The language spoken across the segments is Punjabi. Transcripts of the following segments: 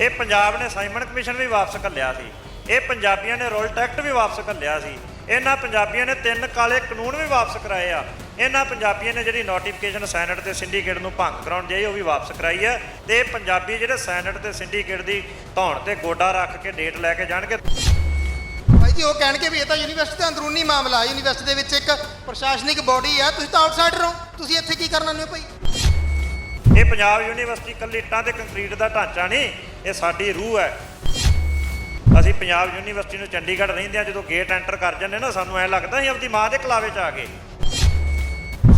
ਇਹ ਪੰਜਾਬ ਨੇ ਸਾਈਮਨ ਕਮਿਸ਼ਨ ਵੀ ਵਾਪਸ ਘੱਲਿਆ ਸੀ। ਇਹ ਪੰਜਾਬੀਆਂ ਨੇ ਰੋਲ ਟੈਕਟ ਵੀ ਵਾਪਸ ਘੱਲਿਆ ਸੀ। ਇਹਨਾਂ ਪੰਜਾਬੀਆਂ ਨੇ ਤਿੰਨ ਕਾਲੇ ਕਾਨੂੰਨ ਵੀ ਵਾਪਸ ਕਰਾਏ ਆ। ਇਹਨਾਂ ਪੰਜਾਬੀਆਂ ਨੇ ਜਿਹੜੀ ਨੋਟੀਫਿਕੇਸ਼ਨ ਸੈਨੇਟ ਤੇ ਸਿੰਡੀਕੇਟ ਨੂੰ ਭੰਗ ਕਰਾਉਣ ਜਾਈ, ਉਹ ਵੀ ਵਾਪਸ ਕਰਾਈ ਹੈ ਤੇ ਇਹ ਪੰਜਾਬੀ ਜਿਹੜੇ ਸੈਨੇਟ ਤੇ ਸਿੰਡੀਕੇਟ ਦੀ ਧੌਣ ਤੇ ਗੋਡਾ ਰੱਖ ਕੇ ਡੇਟ ਲੈ ਕੇ ਜਾਣਗੇ। ਭਾਈ ਜੀ, ਉਹ ਕਹਿਣਗੇ ਵੀ ਇਹ ਤਾਂ ਯੂਨੀਵਰਸਿਟੀ ਦਾ ਅੰਦਰੂਨੀ ਮਾਮਲਾ ਹੈ ਯੂਨੀਵਰਸਿਟੀ ਦੇ ਵਿੱਚ ਇੱਕ ਪ੍ਰਸ਼ਾਸਨਿਕ ਬਾਡੀ ਹੈ ਤੁਸੀਂ ਤਾਂ ਆਊਟਸਾਈਡਰ ਹੋ। ਤੁਸੀਂ ਇੱਥੇ ਕੀ ਕਰਨ ਆਉਂਦੇ ਹੋ ਭਾਈ? ਇਹ ਪੰਜਾਬ ਯੂਨੀਵਰਸਿਟੀ ਕੱਲੀ ਇੱਟਾਂ ਤੇ ਕੰਕਰੀਟ ਦਾ ਢਾਂਚਾ ਨਹੀਂ, ਇਹ ਸਾਡੀ ਰੂਹ ਹੈ। ਅਸੀਂ ਪੰਜਾਬ ਯੂਨੀਵਰਸਿਟੀ ਨੂੰ ਚੰਡੀਗੜ੍ਹ ਰਹਿੰਦੇ ਆ ਜਦੋਂ ਗੇਟ ਐਂਟਰ ਕਰ ਜਾਂਦੇ ਨਾ, ਸਾਨੂੰ ਐ ਲੱਗਦਾ ਅਸੀਂ ਆਪਣੀ ਮਾਂ ਦੇ ਕਲਾਵੇ 'ਚ ਆ ਗਏ।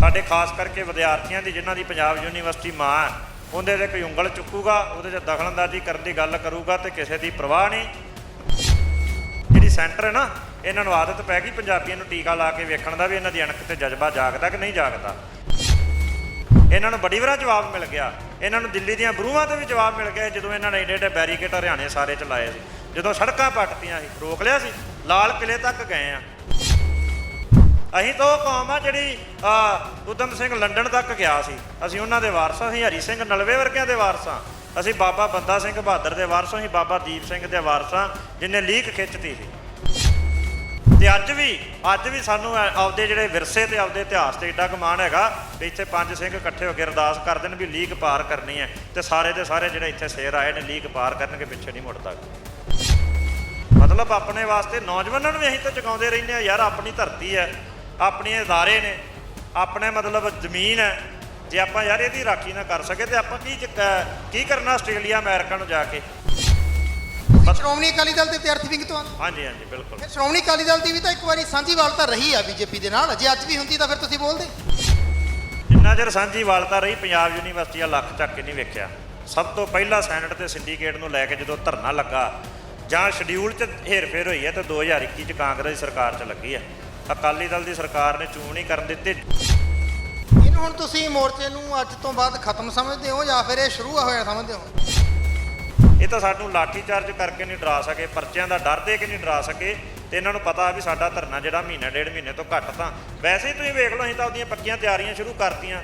ਸਾਡੇ ਖਾਸ ਕਰਕੇ ਵਿਦਿਆਰਥੀਆਂ ਦੀ, ਜਿਨ੍ਹਾਂ ਦੀ ਪੰਜਾਬ ਯੂਨੀਵਰਸਿਟੀ ਮਾਂ ਹੈ, ਉਹਦੇ ਤੇ ਕੋਈ ਉਂਗਲ ਚੁੱਕੂਗਾ, ਉਹਦੇ 'ਚ ਦਖਲਅੰਦਾਜ਼ੀ ਕਰਨ ਦੀ ਗੱਲ ਕਰੂਗਾ ਤੇ ਕਿਸੇ ਦੀ ਪਰਵਾਹ ਨਹੀਂ। ਜਿਹੜੀ ਸੈਂਟਰ ਹੈ ਨਾ ਇਹਨਾਂ ਨੂੰ ਆਦਤ ਪੈ ਗਈ, ਪੰਜਾਬੀਆਂ ਨੂੰ ਟੀਕਾ ਲਾ ਕੇ ਵੇਖਣ ਦਾ ਵੀ ਇਹਨਾਂ ਦੀ ਅਣਖ ਤੇ ਜਜ਼ਬਾ ਜਾਗਦਾ ਕਿ ਨਹੀਂ ਜਾਗਦਾ। ਇਹਨਾਂ ਨੂੰ ਬੜੀ ਵਾਰ ਜਵਾਬ ਮਿਲ ਗਿਆ। ਇਹਨਾਂ ਨੂੰ ਦਿੱਲੀ ਦੀਆਂ ਬਰੂਹਾਂ ਤੇ ਵੀ ਜਵਾਬ ਮਿਲ ਗਿਆ ਜਦੋਂ ਇਹਨਾਂ ਨੇ ਏਡੇ ਏਡੇ ਬੈਰੀਕੇਡ ਹਰਿਆਣੇ ਸਾਰੇ ਚ ਲਾਏ ਸੀ। ਜਦੋਂ ਸੜਕਾਂ ਪੱਟਤੀਆਂ ਸੀ ਰੋਕ ਲਿਆ ਸੀ ਲਾਲ ਕਿਲੇ ਤੱਕ ਗਏ ਆ। ਅਸੀਂ ਤਾਂ ਉਹ ਕੌਮ ਆ ਜਿਹੜੀ ਆ, ਉਦਮ ਸਿੰਘ ਲੰਡਨ ਤੱਕ ਗਿਆ ਸੀ। ਅਸੀਂ ਉਹਨਾਂ ਦੇ ਵਾਰਸਾਂ ਅਸੀਂ ਹਰੀ ਸਿੰਘ ਨਲਵੇ ਵਰਗਿਆਂ ਦੇ ਵਾਰਸਾਂ। ਅਸੀਂ ਬਾਬਾ ਬੰਦਾ ਸਿੰਘ ਬਹਾਦਰ ਦੇ ਵਾਰਸ ਹਾਂ ਅਸੀਂ ਬਾਬਾ ਦੀਪ ਸਿੰਘ ਦੇ ਵਾਰਸਾਂ ਜਿਨੇ ਲੀਕ ਖਿੱਚਤੀ ਸੀ। ਤੇ ਅੱਜ ਵੀ ਅੱਜ ਵੀ ਸਾਨੂੰ ਐ- ਆਪਦੇ ਜਿਹੜੇ ਵਿਰਸੇ ਤੇ ਆਪਦੇ ਇਤਿਹਾਸ ਤੇ ਏਡਾ ਗੁਮਾਨ ਹੈਗਾ ਵੀ ਇੱਥੇ ਪੰਜ ਸਿੰਘ ਇਕੱਠੇ ਹੋ ਕੇ ਅਰਦਾਸ ਕਰਦੇ ਨੇ ਵੀ ਲੀਕ ਪਾਰ ਕਰਨੀ ਹੈ ਤੇ ਸਾਰੇ ਦੇ ਸਾਰੇ ਜਿਹੜੇ ਇੱਥੇ ਸ਼ੇਰ ਆਏ ਨੇ ਲੀਕ ਪਾਰ ਕਰਨਗੇ, ਪਿੱਛੇ ਨਹੀਂ ਮੁੜ ਮੁੜਦਾ। ਮਤਲਬ ਆਪਣੇ ਵਾਸਤੇ ਨੌਜਵਾਨਾਂ ਨੂੰ ਵੀ ਅਸੀਂ ਤਾਂ ਚੁਕਾਉਂਦੇ ਰਹਿੰਦੇ ਆ, ਯਾਰ ਆਪਣੀ ਧਰਤੀ ਹੈ ਆਪਣੇ ਅਦਾਰੇ ਨੇ, ਆਪਣੇ ਮਤਲਬ ਜ਼ਮੀਨ ਹੈ ਜੇ ਆਪਾਂ ਯਾਰ ਇਹਦੀ ਰਾਖੀ ਨਾ ਕਰ ਸਕੇ ਤੇ ਆਪਾਂ ਕੀ ਚ- ਕ- ਕੀ ਕਰਨਾ ਆਸਟ੍ਰੇਲੀਆ, ਅਮਰੀਕਾ ਨੂੰ ਜਾ ਕੇ? ਸ਼੍ਰੋਮਣੀ ਅਕਾਲੀ ਦਲ ਦੇ ਵਿਦਿਆਰਥੀ ਵਿੰਗ ਤੋਂ ਆ? ਹਾਂਜੀ ਹਾਂਜੀ ਬਿਲਕੁਲ। ਫਿਰ ਸ਼੍ਰੋਮਣੀ ਅਕਾਲੀ ਦਲ ਦੀ ਵੀ ਤਾਂ ਇੱਕ ਵਾਰੀ ਸਾਂਝੀ ਵਾਲਤਾ ਰਹੀ ਆ ਬੀਜੇਪੀ ਦੇ ਨਾਲ। ਜੇ ਅੱਜ ਵੀ ਹੁੰਦੀ ਤਾਂ ਫਿਰ ਤੁਸੀਂ ਬੋਲਦੇ। ਜਿੰਨਾ ਚਿਰ ਸਾਂਝੀ ਵਾਲਤਾ ਰਹੀ ਪੰਜਾਬ ਯੂਨੀਵਰਸਿਟੀ ਆ ਲੱਖ ਚੱਕ ਕੇ ਨਹੀਂ ਵੇਖਿਆ। ਸਭ ਤੋਂ ਪਹਿਲਾਂ ਸੈਨੇਟ ਤੇ ਸਿੰਡੀਕੇਟ ਨੂੰ ਲੈ ਕੇ ਜਦੋਂ ਧਰਨਾ ਲੱਗਾ ਜਾਂ ਸ਼ਡਿਊਲ 'ਚ ਹੇਰਫੇਰ ਹੋਈ ਹੈ ਤੇ 2021 'ਚ ਕਾਂਗਰਸ ਦੀ ਸਰਕਾਰ 'ਚ ਲੱਗੀ ਹੈ ਅਕਾਲੀ ਦਲ ਦੀ ਸਰਕਾਰ ਨੇ ਚੂੰ ਨਹੀਂ ਕਰਨ ਦਿੱਤੇ। ਇਹਨੂੰ ਹੁਣ ਤੁਸੀਂ ਮੋਰਚੇ ਨੂੰ ਅੱਜ ਤੋਂ ਬਾਅਦ ਖਤਮ ਸਮਝਦੇ ਹੋ ਜਾਂ ਫਿਰ ਇਹ ਸ਼ੁਰੂ ਹੋਇਆ ਸਮਝਦੇ ਹੋ? ਇਹ ਤਾਂ ਸਾਨੂੰ ਲਾਠੀ ਚਾਰਜ ਕਰਕੇ ਨਹੀਂ ਡਰਾ ਸਕੇ, ਪਰਚਿਆਂ ਦਾ ਡਰ ਦੇ ਕੇ ਨਹੀਂ ਡਰਾ ਸਕੇ ਤੇ ਇਹਨਾਂ ਨੂੰ ਪਤਾ ਵੀ ਸਾਡਾ ਧਰਨਾ ਜਿਹੜਾ ਮਹੀਨਾ, ਡੇਢ ਮਹੀਨੇ ਤੋਂ ਘੱਟ ਤਾਂ ਵੈਸੇ ਹੀ ਤੁਸੀਂ ਵੇਖ ਲਓ, ਅਸੀਂ ਤਾਂ ਉਹਦੀਆਂ ਪੱਕੀਆਂ ਤਿਆਰੀਆਂ ਸ਼ੁਰੂ ਕਰਤੀਆਂ।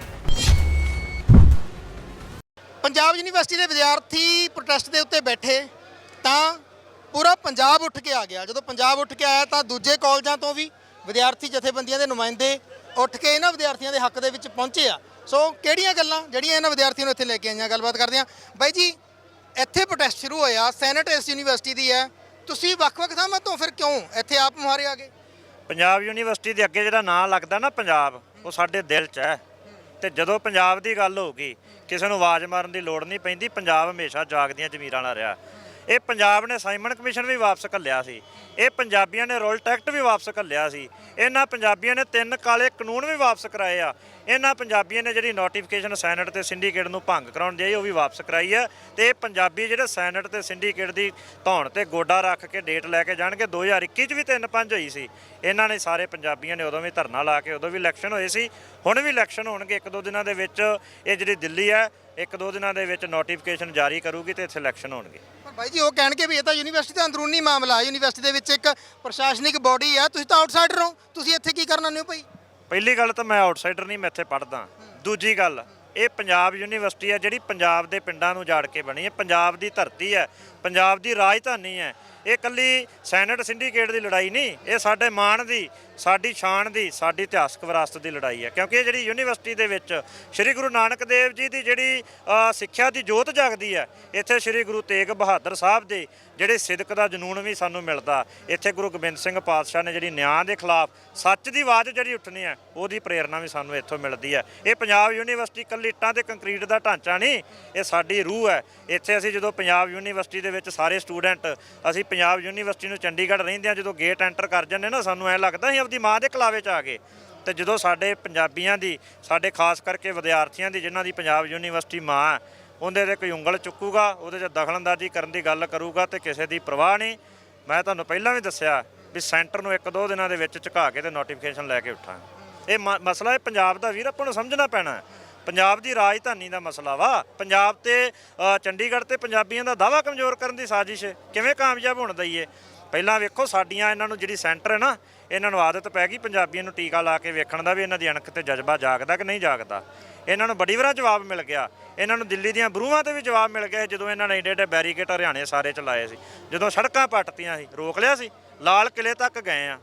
ਪੰਜਾਬ ਯੂਨੀਵਰਸਿਟੀ ਦੇ ਵਿਦਿਆਰਥੀ ਪ੍ਰੋਟੈਸਟ ਦੇ ਉੱਤੇ ਬੈਠੇ, ਤਾਂ ਪੂਰਾ ਪੰਜਾਬ ਉੱਠ ਕੇ ਆ ਗਿਆ। ਜਦੋਂ ਪੰਜਾਬ ਉੱਠ ਕੇ ਆਇਆ ਤਾਂ ਦੂਜੇ ਕਾਲਜਾਂ ਤੋਂ ਵੀ ਵਿਦਿਆਰਥੀ ਜਥੇਬੰਦੀਆਂ ਦੇ ਨੁਮਾਇੰਦੇ ਉੱਠ ਕੇ ਇਹਨਾਂ ਵਿਦਿਆਰਥੀਆਂ ਦੇ ਹੱਕ ਦੇ ਵਿੱਚ ਪਹੁੰਚੇ ਆ। ਸੋ ਕਿਹੜੀਆਂ ਗੱਲਾਂ, ਜਿਹੜੀਆਂ ਇਹਨਾਂ ਵਿਦਿਆਰਥੀਆਂ ਨੂੰ ਇੱਥੇ ਲੈ ਕੇ ਆਈਆਂ? ਗੱਲਬਾਤ ਕਰਦੇ ਆ ਬਾਈ ਜੀ ਇੱਥੇ ਪ੍ਰੋਟੈਸਟ ਸ਼ੁਰੂ ਹੋਇਆ ਸੈਨੇਟ ਇਸ ਯੂਨੀਵਰਸਿਟੀ ਦੀ ਹੈ। ਤੁਸੀਂ ਵੱਖ-ਵੱਖ ਥਾਵਾਂ ਤੋਂ ਫਿਰ ਕਿਉਂ ਇੱਥੇ ਆਪ ਮੁਹਾਰੇ ਆ ਗਏ? ਪੰਜਾਬ ਯੂਨੀਵਰਸਿਟੀ ਦੇ ਅੱਗੇ ਜਿਹੜਾ ਨਾਂ ਲੱਗਦਾ ਨਾ ਪੰਜਾਬ, ਉਹ ਸਾਡੇ ਦਿਲ 'ਚ ਹੈ। ਤੇ ਜਦੋਂ ਪੰਜਾਬ ਦੀ ਗੱਲ ਹੋਊਗੀ, ਕਿਸੇ ਨੂੰ ਆਵਾਜ਼ ਮਾਰਨ ਦੀ ਲੋੜ ਨਹੀਂ ਪੈਂਦੀ, ਪੰਜਾਬ ਹਮੇਸ਼ਾ ਜਾਗਦੀਆਂ ਜ਼ਮੀਰਾਂ ਨਾਲ ਰਿਹਾ। ਇਹ ਪੰਜਾਬ ਨੇ ਸਾਈਮਨ ਕਮਿਸ਼ਨ ਵੀ ਵਾਪਸ ਘੱਲਿਆ ਸੀ। ਇਹ ਪੰਜਾਬੀਆਂ ਨੇ ਰੋਲ ਟੈਕਟ ਵੀ ਵਾਪਸ ਘੱਲਿਆ ਸੀ। ਇਹਨਾਂ ਪੰਜਾਬੀਆਂ ਨੇ ਤਿੰਨ ਕਾਲੇ ਕਾਨੂੰਨ ਵੀ ਵਾਪਸ ਕਰਾਏ ਆ। ਇਹਨਾਂ ਪੰਜਾਬੀਆਂ ਨੇ ਜਿਹੜੀ ਨੋਟੀਫਿਕੇਸ਼ਨ ਸੈਨੇਟ ਤੇ ਸਿੰਡੀਕੇਟ ਨੂੰ ਭੰਗ ਕਰਾਉਣ ਜਾਈ ਉਹ ਵੀ ਵਾਪਸ ਕਰਾਈ ਹੈ ਤੇ ਇਹ ਪੰਜਾਬੀ ਜਿਹੜੇ ਸੈਨੇਟ ਤੇ ਸਿੰਡੀਕੇਟ ਦੀ ਧੌਣ ਤੇ ਗੋਡਾ ਰੱਖ ਕੇ ਡੇਟ ਲੈ ਕੇ ਜਾਣਗੇ। 2021 ਚ ਵੀ 3-5 ਹੋਈ ਸੀ। ਇਹਨਾਂ ਨੇ ਸਾਰੇ ਪੰਜਾਬੀਆਂ ਨੇ ਉਦੋਂ ਵੀ ਧਰਨਾ ਲਾ ਕੇ ਉਦੋਂ ਵੀ ਇਲੈਕਸ਼ਨ ਹੋਏ ਸੀ। ਹੁਣ ਵੀ ਇਲੈਕਸ਼ਨ ਹੋਣਗੇ। ਇੱਕ ਦੋ ਦਿਨਾਂ ਦੇ ਵਿੱਚ ਇਹ ਜਿਹੜੀ ਦਿੱਲੀ ਹੈ, ਇੱਕ ਦੋ ਦਿਨਾਂ ਦੇ ਵਿੱਚ ਨੋਟੀਫਿਕੇਸ਼ਨ ਜਾਰੀ ਕਰੂਗੀ ਤੇ ਇੱਥੇ ਇਲੈਕਸ਼ਨ ਹੋਣਗੇ। ਪਰ ਬਾਈ ਜੀ, ਉਹ ਕਹਿਣਗੇ ਵੀ ਇਹ ਤਾਂ ਯੂਨੀਵਰਸਿਟੀ ਦਾ ਅੰਦਰੂਨੀ ਮਾਮਲਾ ਹੈ। ਯੂਨੀਵਰਸਿਟੀ ਦੇ ਵਿੱਚ ਇੱਕ ਪ੍ਰਸ਼ਾਸਨਿਕ ਬਾਡੀ ਹੈ। ਤੁਸੀਂ ਤਾਂ ਆਊਟਸਾਈਡਰ ਹੋ। ਤੁਸੀਂ ਇੱਥੇ ਕੀ ਕਰਨ ਆਉਂਦੇ ਹੋ ਭਾਈ? ਪਹਿਲੀ ਗੱਲ ਤਾਂ ਮੈਂ ਆਊਟਸਾਈਡਰ ਨਹੀਂ, ਮੈਂ ਇੱਥੇ ਪੜਦਾ ਦੂਜੀ ਗੱਲ, ਇਹ ਪੰਜਾਬ ਯੂਨੀਵਰਸਿਟੀ ਹੈ, ਜਿਹੜੀ ਪੰਜਾਬ ਦੇ ਪਿੰਡਾਂ ਨੂੰ ਜਾੜ ਕੇ ਬਣੀ ਹੈ। ਪੰਜਾਬ ਦੀ ਧਰਤੀ ਹੈ, ਪੰਜਾਬ ਦੀ ਰਾਜਧਾਨੀ ਹੈ। ਇਹ ਕੱਲੀ ਸੈਨੇਟ ਸਿੰਡੀਕੇਟ ਦੀ ਲੜਾਈ ਨਹੀਂ, ਇਹ ਸਾਡੇ ਮਾਣ ਦੀ ਸਾਡੀ ਸ਼ਾਨ ਦੀ, ਸਾਡੀ ਇਤਿਹਾਸਕ ਵਿਰਾਸਤ ਦੀ ਲੜਾਈ ਹੈ। ਕਿਉਂਕਿ ਇਹ ਜਿਹੜੀ ਯੂਨੀਵਰਸਿਟੀ ਦੇ ਵਿੱਚ ਸ੍ਰੀ ਗੁਰੂ ਨਾਨਕ ਦੇਵ ਜੀ ਦੀ ਜਿਹੜੀ ਸਿੱਖਿਆ ਦੀ ਜੋਤ ਜਾਗਦੀ ਹੈ, ਇੱਥੇ ਸ੍ਰੀ ਗੁਰੂ ਤੇਗ ਬਹਾਦਰ ਸਾਹਿਬ ਦੇ ਜਿਹੜੇ ਸਿਦਕ ਦਾ ਜਨੂਨ ਵੀ ਸਾਨੂੰ ਮਿਲਦਾ। ਇੱਥੇ ਗੁਰੂ ਗੋਬਿੰਦ ਸਿੰਘ ਪਾਤਸ਼ਾਹ ਨੇ ਜਿਹੜੀ ਨਿਆਂ ਦੇ ਖਿਲਾਫ ਸੱਚ ਦੀ ਆਵਾਜ਼ ਜਿਹੜੀ ਉੱਠਣੀ ਹੈ, ਉਹਦੀ ਪ੍ਰੇਰਣਾ ਵੀ ਸਾਨੂੰ ਇੱਥੋਂ ਮਿਲਦੀ ਹੈ। ਇਹ ਪੰਜਾਬ ਯੂਨੀਵਰਸਿਟੀ ਕੱਲੀ ਇੱਟਾਂ ਤੇ ਕੰਕਰੀਟ ਦਾ ਢਾਂਚਾ ਨਹੀਂ, ਇਹ ਸਾਡੀ ਰੂਹ ਹੈ। ਇੱਥੇ ਅਸੀਂ ਜਦੋਂ ਪੰਜਾਬ ਯੂਨੀਵਰਸਿਟੀ ਦੇ ਵਿੱਚ ਸਾਰੇ ਸਟੂਡੈਂਟ, ਅਸੀਂ ਪੰਜਾਬ ਯੂਨੀਵਰਸਿਟੀ ਨੂੰ ਚੰਡੀਗੜ੍ਹ ਰਹਿੰਦੇ ਆ ਜਦੋਂ ਗੇਟ ਐਂਟਰ ਕਰ ਜਾਂਦੇ ਨਾ, ਸਾਨੂੰ ਐ ਲੱਗਦਾ ਅਸੀਂ ਦੀ ਮਾਂ ਦੇ ਕਲਾਵੇ 'ਚ ਆ ਗਏ। ਤੇ ਜਦੋਂ ਸਾਡੇ ਪੰਜਾਬੀਆਂ ਦੀ, ਸਾਡੇ ਖਾਸ ਕਰਕੇ ਵਿਦਿਆਰਥੀਆਂ ਦੀ, ਜਿਨ੍ਹਾਂ ਦੀ ਪੰਜਾਬ ਯੂਨੀਵਰਸਿਟੀ ਮਾਂ ਉਹਦੇ ਤੇ ਕੋਈ ਉਂਗਲ ਚੁੱਕੂਗਾ, ਉਹਦੇ 'ਚ ਦਖਲਅੰਦਾਜ਼ੀ ਕਰਨ ਦੀ ਗੱਲ ਕਰੂਗਾ ਤੇ ਕਿਸੇ ਦੀ ਪਰਵਾਹ ਨਹੀਂ। ਮੈਂ ਤੁਹਾਨੂੰ ਪਹਿਲਾਂ ਵੀ ਦੱਸਿਆ ਵੀ ਸੈਂਟਰ ਨੂੰ ਇੱਕ ਦੋ ਦਿਨਾਂ ਦੇ ਵਿੱਚ ਝੁਕਾ ਕੇ ਤੇ ਨੋਟੀਫਿਕੇਸ਼ਨ ਲੈ ਕੇ ਉੱਠਾਂ। ਇਹ ਮ- ਮਸਲਾ ਇਹ ਪੰਜਾਬ ਦਾ ਵੀਰ, ਆਪਾਂ ਨੂੰ ਸਮਝਣਾ ਪੈਣਾ ਪੰਜਾਬ ਦੀ ਰਾਜਧਾਨੀ ਦਾ ਮਸਲਾ ਵਾ। ਪੰਜਾਬ ਤੇ ਚੰਡੀਗੜ੍ਹ ਤੇ ਪੰਜਾਬੀਆਂ ਦਾ ਦਾਵਾ ਕਮਜ਼ੋਰ ਕਰਨ ਦੀ ਸਾਜ਼ਿਸ਼ ਕਿਵੇਂ ਕਾਮਯਾਬ ਹੋਣ ਦਈਏ? ਪਹਿਲਾਂ ਵੇਖੋ ਸਾਡੀਆਂ ਇਹਨਾਂ ਨੂੰ ਜਿਹੜੀ ਸੈਂਟਰ ਹੈ ਨਾ ਇਹਨਾਂ ਨੂੰ ਆਦਤ ਪੈ ਗਈ ਪੰਜਾਬੀਆਂ ਨੂੰ ਟੀਕਾ ਲਾ ਕੇ ਵੇਖਣ ਦਾ ਵੀ ਇਹਨਾਂ ਦੀ ਅਣਖ ਤੇ ਜਜ਼ਬਾ ਜਾਗਦਾ ਕਿ ਨਹੀਂ ਜਾਗਦਾ। ਇਹਨਾਂ ਨੂੰ ਬੜੀ ਵਾਰ ਜਵਾਬ ਮਿਲ ਗਿਆ। ਇਹਨਾਂ ਨੂੰ ਦਿੱਲੀ ਦੀਆਂ ਬਰੂਹਾਂ ਤੇ ਵੀ ਜਵਾਬ ਮਿਲ ਗਿਆ ਸੀ ਜਦੋਂ ਇਹਨਾਂ ਨੇ ਏਡੇ ਏਡੇ ਬੈਰੀਕੇਡ ਹਰਿਆਣੇ ਸਾਰੇ ਚਲਾਏ ਸੀ। ਜਦੋਂ ਸੜਕਾਂ ਪੱਟਤੀਆਂ ਸੀ ਰੋਕ ਲਿਆ ਸੀ ਲਾਲ ਕਿਲੇ ਤੱਕ ਗਏ ਆ।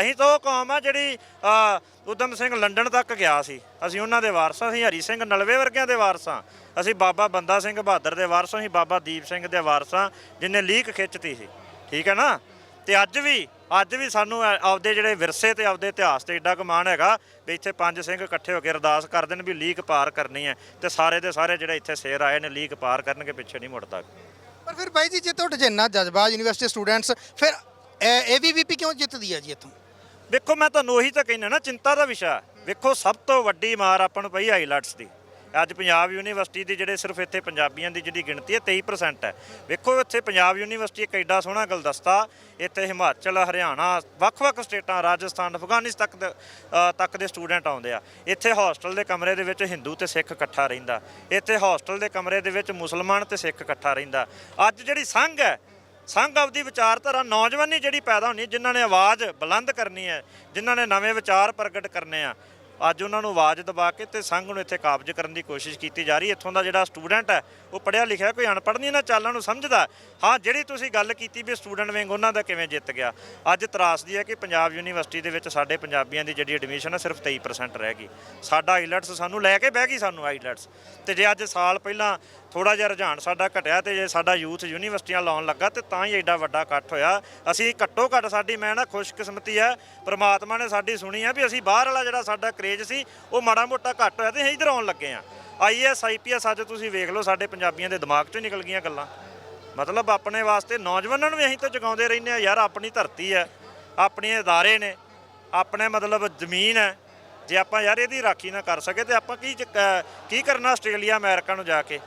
ਅਸੀਂ ਤਾਂ ਉਹ ਕੌਮ ਆ ਜਿਹੜੀ ਅ, ਉਦਮ ਸਿੰਘ ਲੰਡਨ ਤੱਕ ਗਿਆ ਸੀ। ਅਸੀਂ ਉਹਨਾਂ ਦੇ ਵਾਰਸਾਂ ਅਸੀਂ ਹਰੀ ਸਿੰਘ ਨਲਵੇ ਵਰਗਿਆਂ ਦੇ ਵਾਰਸਾਂ। ਅਸੀਂ ਬਾਬਾ ਬੰਦਾ ਸਿੰਘ ਬਹਾਦਰ ਦੇ ਵਾਰਸਾਂ ਅਸੀਂ ਬਾਬਾ ਦੀਪ ਸਿੰਘ ਦੇ ਵਾਰਸਾਂ ਜਿਨੇ ਲੀਕ ਖਿੱਚਤੀ ਸੀ। ਠੀਕ ਹੈ ਨਾ? ਤੇ ਅੱਜ ਵੀ ਅੱਜ ਵੀ ਸਾਨੂੰ ਐ- ਆਪਦੇ ਜਿਹੜੇ ਵਿਰਸੇ ਤੇ ਆਪਦੇ ਇਤਿਹਾਸ ਤੇ ਏਡਾ ਗੁਮਾਨ ਹੈਗਾ ਵੀ ਇੱਥੇ ਪੰਜ ਸਿੰਘ ਇਕੱਠੇ ਹੋ ਕੇ ਅਰਦਾਸ ਕਰਦੇ ਨੇ ਵੀ ਲੀਕ ਪਾਰ ਕਰਨੀ ਹੈ ਤੇ ਸਾਰੇ ਦੇ ਸਾਰੇ ਜਿਹੜੇ ਇੱਥੇ ਸ਼ੇਰ ਆਏ ਨੇ ਲੀਕ ਪਾਰ ਕਰਨਗੇ ਪਿੱਛੇ ਨਹੀਂ ਮੁੜਦਾ। ਪਰ ਫਿਰ ਬਾਈ ਜੀ ਜੇ ਤੁਹਾਡੇ 'ਚ ਇੰਨਾ ਜਜ਼ਬਾ ਯੂਨੀਵਰਸਿਟੀ ਸਟੂਡੈਂਟਸ ਫਿਰ ਏਬੀਵੀਪੀ ਕਿਉਂ ਜਿੱਤਦੀ ਹੈ ਜੀ ਇੱਥੋਂ? ਵੇਖੋ ਮੈਂ ਤੁਹਾਨੂੰ ਉਹੀ ਤਾਂ ਕਹਿੰਦਾ ਨਾ ਚਿੰਤਾ ਦਾ ਵਿਸ਼ਾ ਵੇਖੋ ਸਭ ਤੋਂ ਵੱਡੀ ਮਾਰ ਆਪਾਂ ਨੂੰ ਪਈ ਆਈਲੈਟਸ ਦੀ। ਅੱਜ ਪੰਜਾਬ ਯੂਨੀਵਰਸਿਟੀ ਦੀ ਜਿਹੜੇ ਸਿਰਫ ਇੱਥੇ ਪੰਜਾਬੀਆਂ ਦੀ ਜਿਹੜੀ ਗਿਣਤੀ ਹੈ 23% ਹੈ। ਵੇਖੋ ਇੱਥੇ ਪੰਜਾਬ ਯੂਨੀਵਰਸਿਟੀ ਇੱਕ ਐਡਾ ਸੋਹਣਾ ਗੁਲਦਸਤਾ ਇੱਥੇ ਹਿਮਾਚਲ ਹਰਿਆਣਾ ਵੱਖ-ਵੱਖ ਸਟੇਟਾਂ ਰਾਜਸਥਾਨ ਅਫਗਾਨਿਸਤਾਨ ਤੱਕ ਦੇ ਅ, ਤੱਕ ਦੇ ਸਟੂਡੈਂਟ ਆਉਂਦੇ ਆ। ਇੱਥੇ ਹੋਸਟਲ ਦੇ ਕਮਰੇ ਦੇ ਵਿੱਚ ਹਿੰਦੂ ਤੇ ਸਿੱਖ ਇਕੱਠਾ ਰਹਿੰਦਾ। ਇੱਥੇ ਹੋਸਟਲ ਦੇ ਕਮਰੇ ਦੇ ਵਿੱਚ ਮੁਸਲਮਾਨ ਤੇ ਸਿੱਖ ਇਕੱਠਾ ਰਹਿੰਦਾ। ਅੱਜ ਜਿਹੜੀ ਸੰਘ ਹੈ ਸੰਘ ਆਪਦੀ ਵਿਚਾਰਧਾਰਾ ਨੌਜਵਾਨੀ ਜਿਹੜੀ ਪੈਦਾ ਹੋਣੀ ਜਿਨ੍ਹਾਂ ਨੇ ਆਵਾਜ਼ ਬੁਲੰਦ ਕਰਨੀ ਹੈ ਜਿਨ੍ਹਾਂ ਨੇ ਨਵੇਂ ਵਿਚਾਰ ਪ੍ਰਗਟ ਕਰਨੇ ਆ ਅੱਜ ਉਹਨਾਂ ਨੂੰ ਆਵਾਜ਼ ਦਬਾ ਕੇ ਤੇ ਸੰਘ ਨੂੰ ਇੱਥੇ ਕਾਬਜ ਕਰਨ ਦੀ ਕੋਸ਼ਿਸ਼ ਕੀਤੀ ਜਾ ਰਹੀ ਇੱਥੋਂ ਦਾ ਜਿਹੜਾ ਸਟੂਡੈਂਟ ਹੈ, ਉਹ ਪੜ੍ਹਿਆ ਲਿਖਿਆ ਕੋਈ ਅਨਪੜ੍ਹ ਨਹੀਂ, ਇਹਨਾਂ ਚਾਲਾਂ ਨੂੰ ਸਮਝਦਾ ਹਾਂ। ਜਿਹੜੀ ਤੁਸੀਂ ਗੱਲ ਕੀਤੀ ਵੀ ਸਟੂਡੈਂਟ ਵਿੰਗ ਉਹਨਾਂ ਦਾ ਕਿਵੇਂ ਜਿੱਤ ਗਿਆ, ਅੱਜ ਤਰਾਸਦੀ ਹੈ ਕਿ ਪੰਜਾਬ ਯੂਨੀਵਰਸਿਟੀ ਦੇ ਵਿੱਚ ਸਾਡੇ ਪੰਜਾਬੀਆਂ ਦੀ ਜਿਹੜੀ ਐਡਮਿਸ਼ਨ ਹੈ, ਸਿਰਫ 23% ਰਹਿ ਗਈ। ਸਾਡਾ ਆਈਲੈਟਸ ਸਾਨੂੰ ਲੈ ਕੇ ਬਹਿ ਗਈ ਸਾਨੂੰ ਆਈਲੈਟਸ। ਤੇ ਜੇ ਅੱਜ ਸਾਲ ਪਹਿਲਾਂ ਥੋੜਾ ਜਿਹਾ ਰੁਝਾਨ ਸਾਡਾ ਘਟਿਆ ਤੇ ਜੇ ਸਾਡਾ ਯੂਥ ਯੂਨੀਵਰਸਿਟੀਆਂ ਲਾਉਣ ਲੱਗਾ ਤੇ ਤਾਂ ਹੀ ਐਡਾ ਵੱਡਾ ਇਕੱਠ ਹੋਇਆ। ਅਸੀਂ ਘੱਟੋ ਘੱਟ ਸਾਡੀ ਮੈਂ ਨਾ ਖੁਸ਼ਕਿਸਮਤੀ ਹੈ, ਪ੍ਰਮਾਤਮਾ ਨੇ ਸਾਡੀ ਸੁਣੀ ਹੈ ਵੀ ਅਸੀਂ ਬਾਹਰ ਵਾਲਾ ਜਿਹੜਾ ਸਾਡਾ ਕਰੇਜ ਸੀ, ਉਹ ਮਾੜਾ ਮੋਟਾ ਘੱਟ ਹੋਇਆ ਤੇ ਅਸੀਂ ਇੱਧਰ ਆਉਣ ਲੱਗੇ ਆ ਆਈਐਸ ਆਈਪੀਐਸ ਅੱਜ ਤੁਸੀਂ ਵੇਖ ਲਓ ਸਾਡੇ ਪੰਜਾਬੀਆਂ ਦੇ ਦਿਮਾਗ 'ਚੋਂ ਨਿਕਲ ਗਈਆਂ ਗੱਲਾਂ। ਮਤਲਬ ਆਪਣੇ ਵਾਸਤੇ ਨੌਜਵਾਨਾਂ ਨੂੰ ਵੀ ਅਸੀਂ ਤਾਂ ਜਗਾਉਂਦੇ ਰਹਿੰਦੇ ਆ ਯਾਰ ਆਪਣੀ ਧਰਤੀ ਹੈ, ਆਪਣੇ ਅਦਾਰੇ ਨੇ, ਆਪਣੇ ਮਤਲਬ ਜ਼ਮੀਨ ਹੈ। ਜੇ ਆਪਾਂ ਯਾਰ ਇਹਦੀ ਰਾਖੀ ਨਾ ਕਰ ਸਕੇ ਤੇ ਆਪਾਂ ਕੀ ਚ- ਕੀ ਕਰਨਾ ਆਸਟ੍ਰੇਲੀਆ, ਅਮਰੀਕਾ ਨੂੰ ਜਾ ਕੇ?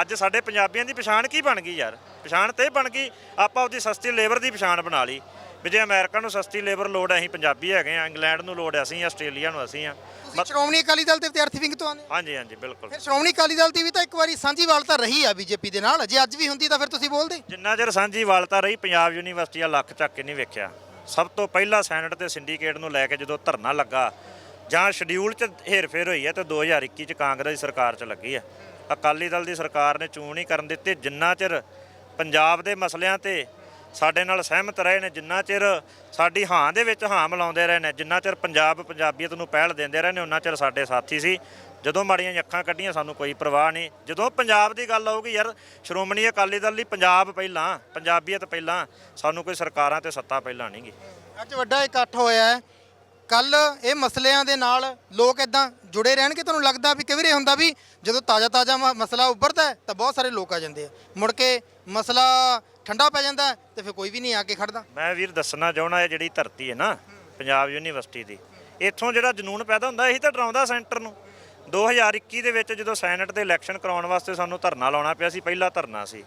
ਅੱਜ ਸਾਡੇ ਪੰਜਾਬੀਆਂ ਦੀ ਪਛਾਣ ਕੀ ਬਣ ਗਈ ਯਾਰ? ਪਛਾਣ ਤੇ ਬਣ ਗਈ। ਆਪਾਂ ਉਹਦੀ ਸਸਤੀ ਲੇਬਰ ਦੀ ਪਛਾਣ ਬਣਾ ਲਈ। ਵੀ ਜੇ ਅਮਰੀਕਾ ਨੂੰ ਸਸਤੀ ਲੇਬਰ ਲੋੜ ਹੈ ਅਸੀਂ ਪੰਜਾਬੀ ਹੈਗੇ ਆ ਇੰਗਲੈਂਡ ਨੂੰ ਲੋੜ ਹੈ ਅਸੀਂ ਆਸਟ੍ਰੇਲੀਆ ਨੂੰ ਅਸੀਂ ਆ ਤੁਸੀਂ ਸ਼੍ਰੋਮਣੀ ਅਕਾਲੀ ਦਲ ਤੇ ਵਿਦਿਆਰਥੀ ਵਿੰਗ ਤੋਂ ਹੋ? ਹਾਂਜੀ ਹਾਂਜੀ ਬਿਲਕੁਲ। ਫਿਰ ਸ਼੍ਰੋਮਣੀ ਅਕਾਲੀ ਦਲ ਦੀ ਵੀ ਤਾਂ ਇੱਕ ਵਾਰੀ ਸਾਂਝੀ ਵਾਲਤਾ ਰਹੀ ਆ ਬੀਜੇਪੀ ਦੇ ਨਾਲ। ਜੇ ਅੱਜ ਵੀ ਹੁੰਦੀ ਤਾਂ ਫਿਰ ਤੁਸੀਂ ਬੋਲਦੇ। ਜਿੰਨਾ ਚਿਰ ਸਾਂਝੀ ਵਾਲਤਾ ਰਹੀ ਪੰਜਾਬ ਯੂਨੀਵਰਸਿਟੀ ਆ ਲੱਖ ਚੱਕ ਕੇ ਨਹੀਂ ਵੇਖਿਆ। ਸਭ ਤੋਂ ਪਹਿਲਾਂ ਸੈਨੇਟ ਤੇ ਸਿੰਡੀਕੇਟ ਨੂੰ ਲੈ ਕੇ ਜਦੋਂ ਧਰਨਾ ਲੱਗਾ ਜਾਂ ਸ਼ਡਿਊਲ 'ਚ ਹੇਰਫੇਰ ਹੋਈ ਹੈ ਤੇ 2021 'ਚ ਕਾਂਗਰਸ ਦੀ ਸਰਕਾਰ 'ਚ ਲੱਗੀ ਹੈ। ਅਕਾਲੀ ਦਲ ਦੀ ਸਰਕਾਰ ਨੇ ਚੋਣ ਨਹੀਂ ਕਰਨ ਦਿੱਤੀ। ਜਿੰਨਾ ਚਿਰ ਪੰਜਾਬ ਦੇ ਮਸਲਿਆਂ ਤੇ ਸਾਡੇ ਨਾਲ ਸਹਿਮਤ ਰਹੇ ਨੇ, ਜਿੰਨਾ ਚਿਰ ਸਾਡੀ ਹਾਂ ਦੇ ਵਿੱਚ ਹਾਂ ਮਿਲਾਉਂਦੇ ਰਹੇ ਨੇ, ਜਿੰਨਾ ਚਿਰ ਪੰਜਾਬ ਪੰਜਾਬੀਅਤ ਨੂੰ ਪਹਿਲ ਦਿੰਦੇ ਰਹੇ ਨੇ ਉਹਨਾਂ ਚਿਰ ਸਾਡੇ ਸਾਥੀ ਸੀ। ਜਦੋਂ ਮਾੜੀਆਂ ਅੱਖਾਂ ਕੱਢੀਆਂ, ਸਾਨੂੰ ਕੋਈ ਪਰਵਾਹ ਨਹੀਂ। ਜਦੋਂ ਪੰਜਾਬ ਦੀ ਗੱਲ ਆਊਗੀ ਯਾਰ, ਸ਼੍ਰੋਮਣੀ ਅਕਾਲੀ ਦਲ ਲਈ ਪੰਜਾਬ ਪਹਿਲਾਂ, ਪੰਜਾਬੀਅਤ ਪਹਿਲਾਂ, ਸਾਨੂੰ ਕੋਈ ਸਰਕਾਰਾਂ ਤੇ ਸੱਤਾ ਪਹਿਲਾਂ ਨਹੀਂਗੀ। ਅੱਜ ਵੱਡਾ ਇਕੱਠ ਹੋਇਆ ਹੈ। ਕੱਲ ਇਹ ਮਸਲਿਆਂ ਦੇ ਨਾਲ ਲੋਕ ਇਦਾਂ ਜੁੜੇ ਰਹਿਣਗੇ, ਤੁਹਾਨੂੰ ਲੱਗਦਾ ਵੀ ਕਿਵੇਂ ਇਹ ਹੁੰਦਾ ਵੀ ਜਦੋਂ ਤਾਜ਼ਾ ਤਾਜ਼ਾ ਮਸਲਾ ਉੱਭਰਦਾ ਹੈ, ਤਾਂ ਬਹੁਤ ਸਾਰੇ ਲੋਕ ਆ ਜਾਂਦੇ ਆ। ਮੁੜ ਕੇ ਮਸਲਾ ਠੰਡਾ ਪੈ ਜਾਂਦਾ ਹੈ, ਤੇ ਫਿਰ ਕੋਈ ਵੀ ਨਹੀਂ ਆ ਕੇ ਖੜਦਾ। ਮੈਂ ਵੀਰ ਦੱਸਣਾ ਚਾਹਣਾ ਇਹ ਜਿਹੜੀ ਧਰਤੀ ਹੈ ਨਾ, ਪੰਜਾਬ ਯੂਨੀਵਰਸਿਟੀ ਦੀ, ਇੱਥੋਂ ਜਿਹੜਾ ਜਨੂਨ ਪੈਦਾ ਹੁੰਦਾ, ਇਹੀ ਤਾਂ ਡਰਾਉਂਦਾ ਸੈਂਟਰ ਨੂੰ। 2021 ਦੇ ਵਿੱਚ ਜਦੋਂ ਸੈਨੇਟ ਦੇ ਇਲੈਕਸ਼ਨ ਕਰਾਉਣ ਵਾਸਤੇ ਸਾਨੂੰ ਧਰਨਾ ਲਾਉਣਾ ਪਿਆ ਸੀ, ਪਹਿਲਾ ਧਰਨਾ ਸੀ।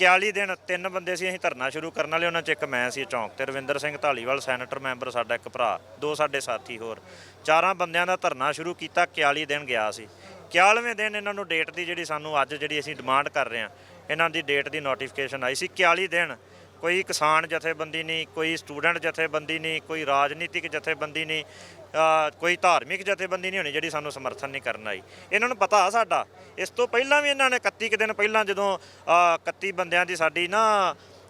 41 ਦਿਨ ਤਿੰਨ ਬੰਦੇ ਸੀ, ਅਸੀਂ ਧਰਨਾ ਸ਼ੁਰੂ ਕਰਨ ਵਾਲੇ, ਉਹਨਾਂ 'ਚ ਇੱਕ ਮੈਂ ਸੀ ਚੌਂਕ ਤੇ। ਰਵਿੰਦਰ ਸਿੰਘ ਢਾਲੀਵਾਲ ਸੈਨੇਟਰ ਮੈਂਬਰ ਸਾਡਾ ਇੱਕ ਭਰਾ, ਦੋ ਸਾਡੇ ਸਾਥੀ ਹੋਰ। ਚਾਰਾਂ ਬੰਦਿਆਂ ਦਾ ਧਰਨਾ ਸ਼ੁਰੂ ਕੀਤਾ 41 ਦਿਨ ਗਿਆ ਸੀ। 41ਵੇਂ ਦਿਨ ਇਹਨਾਂ ਨੂੰ ਡੇਟ ਦੀ ਜਿਹੜੀ ਸਾਨੂੰ ਅੱਜ ਜਿਹੜੀ ਅਸੀਂ ਡਿਮਾਂਡ ਕਰ ਰਹੇ ਹਾਂ, ਇਹਨਾਂ ਦੀ ਡੇਟ ਦੀ ਨੋਟੀਫਿਕੇਸ਼ਨ ਆਈ ਸੀ 41 ਦਿਨ। ਕੋਈ ਕਿਸਾਨ ਜਥੇਬੰਦੀ ਨਹੀਂ ਕੋਈ ਸਟੂਡੈਂਟ ਜਥੇਬੰਦੀ ਨਹੀਂ ਕੋਈ ਰਾਜਨੀਤਿਕ ਜਥੇਬੰਦੀ ਨਹੀਂ ਕੋਈ ਧਾਰਮਿਕ ਜਥੇਬੰਦੀ ਨਹੀਂ ਹੋਣੀ ਜਿਹੜੀ ਸਾਨੂੰ ਸਮਰਥਨ ਨਹੀਂ ਕਰਨ ਆਈ। ਇਹਨਾਂ ਨੂੰ ਪਤਾ ਆ ਸਾਡਾ। ਇਸ ਤੋਂ ਪਹਿਲਾਂ ਵੀ ਇਹਨਾਂ ਨੇ 31 ਕੁ ਦਿਨ ਪਹਿਲਾਂ ਜਦੋਂ ਅ, 31 ਬੰਦਿਆਂ ਦੀ ਸਾਡੀ ਨਾ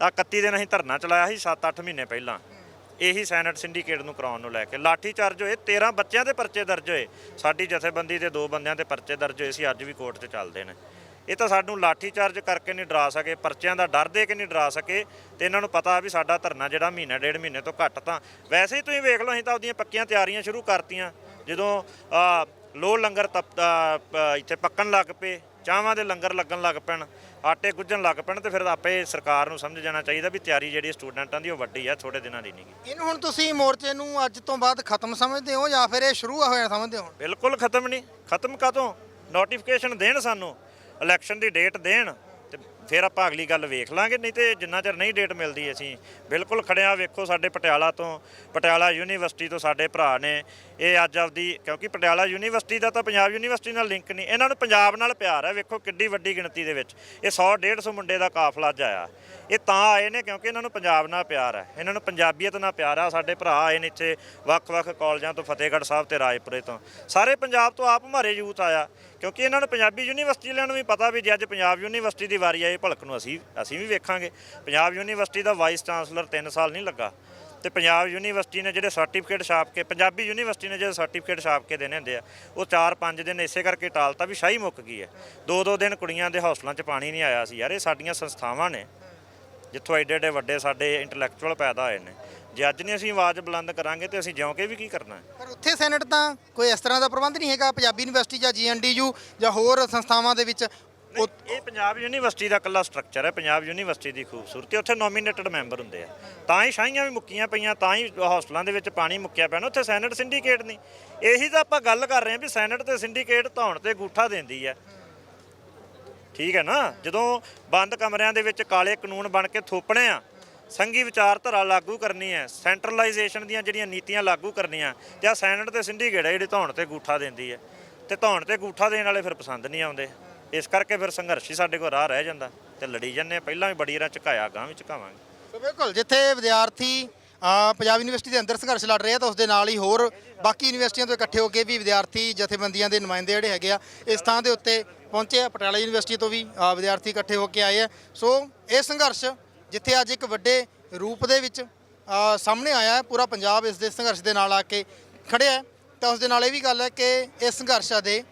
ਆ 31 ਦਿਨ ਅਸੀਂ ਧਰਨਾ ਚਲਾਇਆ ਸੀ 7-8 ਮਹੀਨੇ ਪਹਿਲਾਂ। ਇਹੀ ਸੈਨੇਟ ਸਿੰਡੀਕੇਟ ਨੂੰ ਕਰਾਉਣ ਨੂੰ ਲੈ ਕੇ ਲਾਠੀ ਚਾਰਜ ਹੋਏ 13 ਬੱਚਿਆਂ ਦੇ ਪਰਚੇ ਦਰਜ ਹੋਏ। ਸਾਡੀ ਜਥੇਬੰਦੀ ਦੇ ਦੋ ਬੰਦਿਆਂ ਦੇ ਪਰਚੇ ਦਰਜ ਹੋਏ ਸੀ ਅੱਜ ਵੀ ਕੋਰਟ 'ਚ ਚੱਲਦੇ ਨੇ। ਇਹ ਤਾਂ ਸਾਨੂੰ ਲਾਠੀ ਚਾਰਜ ਕਰਕੇ ਨਹੀਂ ਡਰਾ ਸਕੇ ਪਰਚਿਆਂ ਦਾ ਡਰ ਦੇ ਕੇ ਨਹੀਂ ਡਰਾ ਸਕੇ ਤੇ ਇਹਨਾਂ ਨੂੰ ਪਤਾ ਵੀ ਸਾਡਾ ਧਰਨਾ ਜਿਹੜਾ ਮਹੀਨਾ ਡੇਢ ਮਹੀਨੇ ਤੋਂ ਘੱਟ ਤਾਂ ਵੈਸੇ ਹੀ ਤੁਸੀਂ ਵੇਖ ਲਓ ਅਸੀਂ ਤਾਂ ਉਹਦੀਆਂ ਪੱਕੀਆਂ ਤਿਆਰੀਆਂ ਸ਼ੁਰੂ ਕਰਤੀਆਂ। ਜਦੋਂ ਲੋਹ ਲੰਗਰ ਇੱਥੇ ਪੱਕਣ ਲੱਗ ਪਏ ਚਾਹਾਂ ਦੇ ਲੰਗਰ ਲੱਗਣ ਲੱਗ ਪੈਣ ਆਟੇ ਗੁੱਝਣ ਲੱਗ ਪੈਣ ਤੇ ਫਿਰ ਆਪੇ ਸਰਕਾਰ ਨੂੰ ਸਮਝ ਜਾਣਾ ਚਾਹੀਦਾ ਵੀ ਤਿਆਰੀ ਜਿਹੜੀ ਸਟੂਡੈਂਟਾਂ ਦੀ ਉਹ ਵੱਡੀ ਆ ਥੋੜੇ ਦਿਨਾਂ ਦੀ ਨਹੀਂਗੀ ਇਹਨੂੰ ਹੁਣ ਤੁਸੀਂ ਮੋਰਚੇ ਨੂੰ ਅੱਜ ਤੋਂ ਬਾਅਦ ਖਤਮ ਸਮਝਦੇ ਹੋ ਜਾਂ ਫਿਰ ਇਹ ਸ਼ੁਰੂ ਹੋਇਆ ਸਮਝਦੇ ਹੋ ਬਿਲਕੁਲ ਖਤਮ ਨਹੀਂ। ਖਤਮ ਕਾਤੋਂ ਨੋਟੀਫਿਕੇਸ਼ਨ ਦੇਣ ਸਾਨੂੰ। ਇਲੈਕਸ਼ਨ ਦੀ ਡੇਟ ਦੇਣ ਤੇ ਫਿਰ ਆਪਾਂ ਅਗਲੀ ਗੱਲ ਵੇਖ ਲਾਂਗੇ, ਨਹੀਂ ਤੇ ਜਿੰਨਾ ਚਿਰ ਨਹੀਂ ਡੇਟ ਮਿਲਦੀ ਅਸੀਂ, ਬਿਲਕੁਲ ਖੜਿਆ ਵੇਖੋ ਸਾਡੇ ਪਟਿਆਲਾ ਤੋਂ, ਪਟਿਆਲਾ ਯੂਨੀਵਰਸਿਟੀ ਤੋਂ ਸਾਡੇ ਭਰਾ ਨੇ, ਇਹ ਅੱਜ ਆਪਦੀ, ਕਿਉਂਕਿ ਪਟਿਆਲਾ ਯੂਨੀਵਰਸਿਟੀ ਦਾ ਤਾਂ ਪੰਜਾਬ ਯੂਨੀਵਰਸਿਟੀ ਨਾਲ ਲਿੰਕ ਨਹੀਂ, ਇਹਨਾਂ ਨੂੰ ਪੰਜਾਬ ਨਾਲ ਪਿਆਰ ਹੈ, ਵੇਖੋ ਕਿੱਡੀ ਵੱਡੀ ਗਿਣਤੀ ਦੇ ਵਿੱਚ, ਇਹ 100 150 ਮੁੰਡੇ ਦਾ ਕਾਫਲਾ ਅੱਜ ਆਇਆ। ਇਹ ਤਾਂ ਆਏ ਨੇ ਕਿਉਂਕਿ ਇਹਨਾਂ ਨੂੰ ਪੰਜਾਬ ਨਾਲ ਪਿਆਰ ਹੈ। ਇਹਨਾਂ ਨੂੰ ਪੰਜਾਬੀਅਤ ਨਾਲ ਪਿਆਰ ਆ। ਸਾਡੇ ਭਰਾ ਆਏ ਨੇ ਇੱਥੇ ਵੱਖ-ਵੱਖ ਕਾਲਜਾਂ ਤੋਂ, ਫਤਿਹਗੜ੍ਹ ਸਾਹਿਬ ਤੇ ਰਾਜਪੁਰੇ ਤੋਂ। ਸਾਰੇ ਪੰਜਾਬ ਤੋਂ ਆਪ ਹਮਾਰੇ ਯੂਥ ਆਇਆ। ਕਿਉਂਕਿ ਇਹਨਾਂ ਨੂੰ ਪੰਜਾਬੀ ਯੂਨੀਵਰਸਿਟੀ ਵਾਲਿਆਂ ਨੂੰ ਵੀ ਪਤਾ ਵੀ ਜੇ ਅੱਜ ਪੰਜਾਬ ਯੂਨੀਵਰਸਿਟੀ ਦੀ ਵਾਰੀ ਆਈ, ਭਲਕ ਨੂੰ ਅਸੀਂ ਅਸੀਂ ਵੀ ਵੇਖਾਂਗੇ। ਪੰਜਾਬ ਯੂਨੀਵਰਸਿਟੀ ਦਾ ਵਾਈਸ ਚਾਂਸਲਰ 3 ਸਾਲ ਨਹੀਂ ਲੱਗਾ। ਤੇ ਪੰਜਾਬ ਯੂਨੀਵਰਸਿਟੀ ਨੇ ਜਿਹੜੇ ਸਰਟੀਫਿਕੇਟ ਛਾਪ ਕੇ, ਪੰਜਾਬੀ ਯੂਨੀਵਰਸਿਟੀ ਨੇ ਜਿਹੜੇ ਸਰਟੀਫਿਕੇਟ ਛਾਪ ਕੇ ਦੇਣੇ ਹੁੰਦੇ ਆ, ਉਹ 4-5 ਦਿਨ ਇਸੇ ਕਰਕੇ ਟਾਲਤਾ ਵੀ ਸ਼ਾਹੀ ਮੁੱਕ ਗਈ ਹੈ। ਦੋ ਦੋ ਦਿਨ ਕੁੜੀਆਂ ਦੇ ਹੌਸਲਾਂ 'ਚ ਪਾਣੀ ਨਹੀਂ ਆਇਆ ਸੀ। ਯਾਰ, ਇਹ ਸਾਡੀਆਂ ਸੰਸਥਾਵਾਂ ਨੇ। ਜਿੱਥੋਂ ਐਡੇ ਐਡੇ ਵੱਡੇ ਸਾਡੇ ਇੰਟੈਲੈਕਚੁਅਲ ਪੈਦਾ ਹੋਏ ਨੇ। ਜੇ ਅੱਜ ਨਹੀਂ ਅਸੀਂ ਆਵਾਜ਼ ਬੁਲੰਦ ਕਰਾਂਗੇ ਤੇ ਅਸੀਂ ਜਿਉਂ ਕੇ ਵੀ ਕੀ ਕਰਨਾ ਹੈ? ਪਰ ਉੱਥੇ ਸੈਨੇਟ ਤਾਂ ਕੋਈ ਇਸ ਤਰ੍ਹਾਂ ਦਾ ਪ੍ਰਬੰਧ ਨਹੀਂ ਹੈਗਾ ਪੰਜਾਬੀ ਯੂਨੀਵਰਸਿਟੀ ਜਾਂ ਜੀਐਨਡੀਯੂ ਜਾਂ ਹੋਰ ਸੰਸਥਾਵਾਂ ਦੇ ਵਿੱਚ ਉਹ- ਇਹ ਪੰਜਾਬ ਯੂਨੀਵਰਸਿਟੀ ਦਾ ਇਕੱਲਾ ਸਟਰਕਚਰ ਹੈ ਪੰਜਾਬ ਯੂਨੀਵਰਸਿਟੀ ਦੀ ਖੂਬਸੂਰਤੀ ਉੱਥੇ ਨੋਮੀਨੇਟਡ ਮੈਂਬਰ ਹੁੰਦੇ ਆ। ਤਾਂ ਹੀ ਸ਼ਾਹੀਆਂ ਵੀ ਮੁੱਕੀਆਂ ਪਈਆਂ ਤਾਂ ਹੀ ਹੌਸਟਲਾਂ ਦੇ ਵਿੱਚ ਪਾਣੀ ਮੁੱਕਿਆ ਪਿਆ ਨਾ ਉੱਥੇ ਸੈਨੇਟ ਸਿੰਡੀਕੇਟ ਨਹੀਂ। ਇਹੀ ਤਾਂ ਆਪਾਂ ਗੱਲ ਕਰ ਰਹੇ ਹਾਂ ਵੀ ਸੈਨੇਟ ਤੇ ਸਿੰਡੀਕੇਟ ਧੌਣ ਤੇ ਗੂਠਾ ਦਿੰਦੀ ਹੈ। ਠੀਕ ਹੈ ਨਾ? ਜਦੋਂ ਬੰਦ ਕਮਰਿਆਂ ਦੇ ਵਿੱਚ ਕਾਲੇ ਕਾਨੂੰਨ ਬਣ ਕੇ ਥੋਪਣੇ ਆ, ਸੰਘੀ ਵਿਚਾਰਧਾਰਾ ਲਾਗੂ ਕਰਨੀ ਹੈ ਸੈਂਟਰਲਾਈਜੇਸ਼ਨ ਦੀਆਂ ਜਿਹੜੀਆਂ ਨੀਤੀਆਂ ਲਾਗੂ ਕਰਨੀਆਂ, ਤੇ ਆ ਸੈਨੇਟ ਤੇ ਸਿੰਡੀਕੇਟ ਹੈ ਜਿਹੜੀ ਧੌਣ ਤੇ ਗੂਠਾ ਦਿੰਦੀ ਹੈ, ਤੇ ਧੌਣ ਤੇ ਗੂਠਾ ਦੇਣ ਵਾਲੇ ਫਿਰ ਪਸੰਦ ਨਹੀਂ ਆਉਂਦੇ। ਇਸ ਕਰਕੇ ਫਿਰ ਸੰਘਰਸ਼ ਹੀ ਸਾਡੇ ਕੋਲ ਰਾਹ ਰਹਿ ਜਾਂਦਾ, ਤੇ ਲੜੀ ਜੰਨੇ ਪਹਿਲਾਂ ਵੀ ਬੜੀ ਰਾਂ ਝੁਕਾਇਆ ਗਾਂ ਵੀ ਝੁਕਾਵਾਂਗੇ। ਬਿਲਕੁਲ, ਜਿੱਥੇ ਵਿਦਿਆਰਥੀ ਪੰਜਾਬ ਯੂਨੀਵਰਸਿਟੀ ਦੇ ਅੰਦਰ ਸੰਘਰਸ਼ ਲੜ ਰਹੇ ਆ ਤਾਂ ਉਸ ਦੇ ਨਾਲ ਹੀ ਹੋਰ ਬਾਕੀ ਯੂਨੀਵਰਸਿਟੀਆਂ ਤੋਂ ਇਕੱਠੇ ਹੋ ਕੇ ਵੀ ਵਿਦਿਆਰਥੀ, ਜਥੇਬੰਦੀਆਂ ਦੇ ਨੁਮਾਇੰਦੇ ਜਿਹੜੇ ਹੈਗੇ ਆ, ਇਸ ਥਾਂ ਦੇ ਉੱਤੇ ਪਹੁੰਚੇ ਆ। ਪਟਿਆਲਾ ਯੂਨੀਵਰਸਿਟੀ ਤੋਂ ਵੀ ਵਿਦਿਆਰਥੀ ਇਕੱਠੇ ਹੋ ਕੇ ਆਏ ਆ। ਸੋ ਇਹ ਸੰਘਰਸ਼ ਜਿੱਥੇ ਅੱਜ ਇੱਕ ਵੱਡੇ ਰੂਪ ਦੇ ਵਿੱਚ ਸਾਹਮਣੇ ਆਇਆ ਹੈ। ਪੂਰਾ ਪੰਜਾਬ ਇਸ ਦੇ ਸੰਘਰਸ਼ ਦੇ ਨਾਲ ਆ ਕੇ ਖੜਿਆ ਹੈ। ਤਾਂ ਉਸ ਦੇ ਨਾਲ ਇਹ ਵੀ ਗੱਲ ਹੈ ਕਿ ਇਸ ਸੰਘਰਸ਼ ਦੇ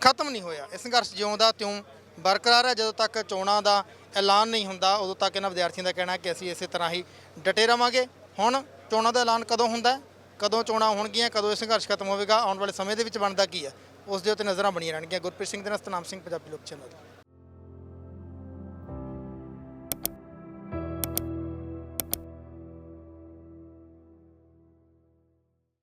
ਖਤਮ ਨਹੀਂ ਹੋਇਆ। ਇਹ ਸੰਘਰਸ਼ ਜਿਉਂ ਦਾ ਤਿਉਂ ਬਰਕਰਾਰ ਹੈ। ਜਦੋਂ ਤੱਕ ਚੋਣਾਂ ਦਾ ਐਲਾਨ ਨਹੀਂ ਹੁੰਦਾ, ਉਦੋਂ ਤੱਕ ਇਹਨਾਂ ਵਿਦਿਆਰਥੀਆਂ ਦਾ ਕਹਿਣਾ ਹੈ ਕਿ ਅਸੀਂ ਇਸੇ ਤਰ੍ਹਾਂ ਹੀ ਡਟੇ ਰਵਾਂਗੇ। ਹੁਣ ਚੋਣਾਂ ਦਾ ਐਲਾਨ ਕਦੋਂ ਹੁੰਦਾ ਕਦੋਂ ਚੋਣਾਂ ਹੋਣਗੀਆਂ? ਕਦੋਂ ਇਹ ਸੰਘਰਸ਼ ਖਤਮ ਹੋਵੇਗਾ? ਆਉਣ ਵਾਲੇ ਸਮੇਂ ਦੇ ਵਿੱਚ ਬਣਦਾ ਕੀ ਹੈ? ਉਸ ਦੇ ਉੱਤੇ ਨਜ਼ਰਾਂ ਬਣੀਆਂ ਰਹਿਣਗੀਆਂ। ਗੁਰਪ੍ਰੀਤ ਸਿੰਘ ਦੇ ਨਾਲ ਸਤਨਾਮ ਸਿੰਘ, ਪੰਜਾਬੀ ਲੋਕ ਚੈਨਲ।